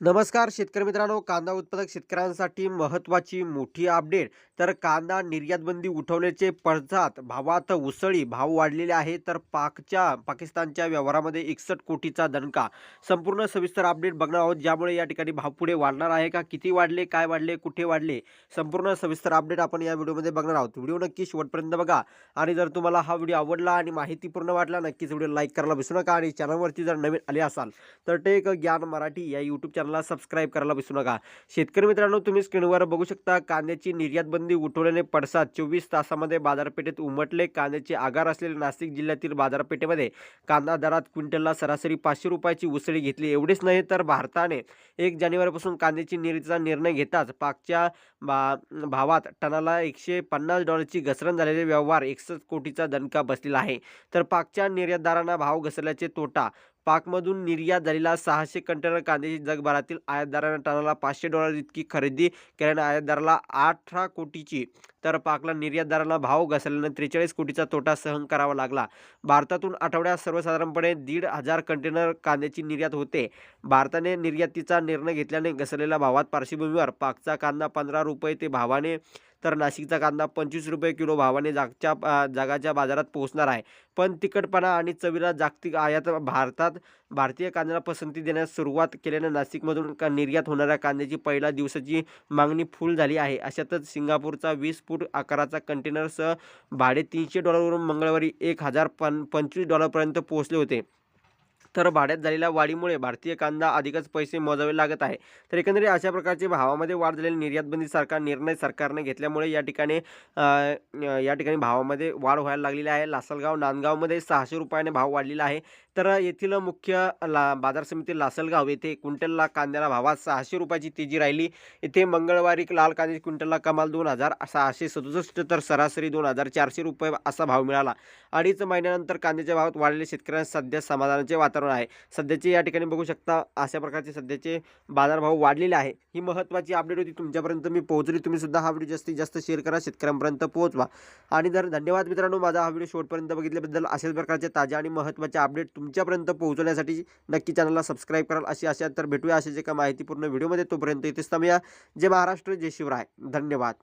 नमस्कार शेतकरी मित्रांनो कांदा उत्पादक शेतकऱ्यांसाठी महत्त्वाची मोठी अपडेट तर कांदा निर्यातबंदी उठवल्याचे पडसाद भावात उसळी भाव वाढलेले आहे तर पाकच्या पाकिस्तानच्या व्यवहारामध्ये एकसष्ट कोटीचा दणका. संपूर्ण सविस्तर अपडेट बघणार आहोत ज्यामुळे या ठिकाणी भाव पुढे वाढणार आहे का किती वाढले काय वाढले कुठे वाढले संपूर्ण सविस्तर अपडेट आपण या व्हिडिओमध्ये बघणार आहोत. व्हिडिओ नक्की शेवटपर्यंत बघा. आणि जर तुम्हाला हा व्हिडिओ आवडला आणि माहितीपूर्ण वाटला नक्कीच व्हिडिओ लाईक करायला विसरू नका आणि चॅनलवरती जर नवीन आले असाल तर टेक ज्ञान मराठी या यूट्यूब चॅनल चॅनलला सबस्क्राईब करायला विसरू नका. शेतकरी मित्रांनो तुम्ही स्क्रीनवर बघू शकता कांद्याची निर्यात बंदी उठवल्याने पडसाद. चोवीस तासामध्ये बाजारपेठेत उमटले कांद्याचे आगार असलेले नाशिक जिल्ह्यातील बाजारपेठेमध्ये. कांदा दरात क्विंटलला सरासरी पाचशे रुपयाची उसळी घेतली. एवढेच नाही तर भारताने एक जानेवारीपासून कांद्याची निर्यातीचा निर्णय घेताच पाकच्या भावात टनाला एकशे पन्नास डॉलरची घसरण झालेले व्यवहार एकसष्ट कोटीचा दणका बसलेला आहे. तर पाकच्या निर्यातदारांना भाव घसरल्याचे तोटा पाकमधून निर्यात झालेला सहाशे कंटेनर कांद्याची जगभरातील आयातदारांना टनाला पाचशे डॉलर इतकी खरेदी केल्याने आयातदाराला अठरा कोटीची तर पाकला निर्यातदारांना भाव घसरल्याने त्रेचाळीस कोटीचा तोटा सहन करावा लागला. भारतातून आठवड्यात सर्वसाधारणपणे दीड हजार कंटेनर कांद्याची निर्यात होते. भारताने निर्यातीचा निर्णय घेतल्याने घसरलेल्या भावात पार्श्वभूमीवर पाकचा कांदा पंधरा रुपये ते भावाने तर नाशिकचा कांदा पंचवीस रुपये किलो भावाने जागच्या जागाच्या बाजारात पोहोचणार आहे. पण तिखटपणा आणि चवीला जागतिक आयात भारतात भारतीय कांद्याला पसंती देण्यास सुरुवात केल्याने नाशिकमधून का निर्यात होणाऱ्या कांद्याची पहिल्या दिवसाची मागणी फुल झाली आहे. अशातच सिंगापूरचा वीस फूट आकाराचा कंटेनरसह भाडे तीनशे डॉलरवरून मंगळवारी एक हजार पन पंचवीस डॉलरपर्यंत पोहोचले होते. तर भाड्यात झालेल्या वाढीमुळे भारतीय कांदा अधिकच पैसे मोजावे लागत आहे. तर एकंदरीत अशा प्रकारचे भावामध्ये वाढ झालेली निर्यातबंदीसारखा निर्णय सरकारने घेतल्यामुळे या ठिकाणी या ठिकाणी भावामध्ये वाढ व्हायला लागलेली आहे. लासलगाव नांदगावमध्ये सहाशे रुपयाने भाव वाढलेला आहे. तर येथील मुख्य ला बाजार समिती लासलगाव येथे क्विंटलला कांद्याला भावात सहाशे रुपयाची तेजी राहिली. येथे मंगळवारी लाल कांद्याची क्विंटलला कमाल दोन हजार सहाशे सदुसष्ट तर सरासरी दोन हजार चारशे रुपये असा भाव मिळाला. अडीच महिन्यानंतर कांद्याच्या भावात वाढलेले शेतकऱ्यांना सध्या समाधानाचे वातावरण आहे. सध्याचे या ठिकाणी बघू शकता अशा प्रकारचे सध्याचे बाजारभाव वाढलेले आहे. ही महत्त्वाची अपडेट होती तुमच्यापर्यंत मी पोहोचली. तुम्ही सुद्धा हा व्हिडिओ जास्तीत जास्त शेअर करा. शेतकऱ्यांपर्यंत पोहोचवा. आणि जर धन्यवाद मित्रांनो माझा हा व्हिडिओ शेवटपर्यंत बघितल्याबद्दल अशाच प्रकारचे ताज्या आणि महत्त्वाच्या अपडेट तुमच्यापर्यंत पोहोचवण्यासाठी नक्की चॅनलला सबस्क्राईब कराल अशी आशा तर भेटूया अशाच एका माहितीपूर्ण व्हिडिओमध्ये तोपर्यंत इथेच थांबूया. जय महाराष्ट्र जय शिवराय. धन्यवाद.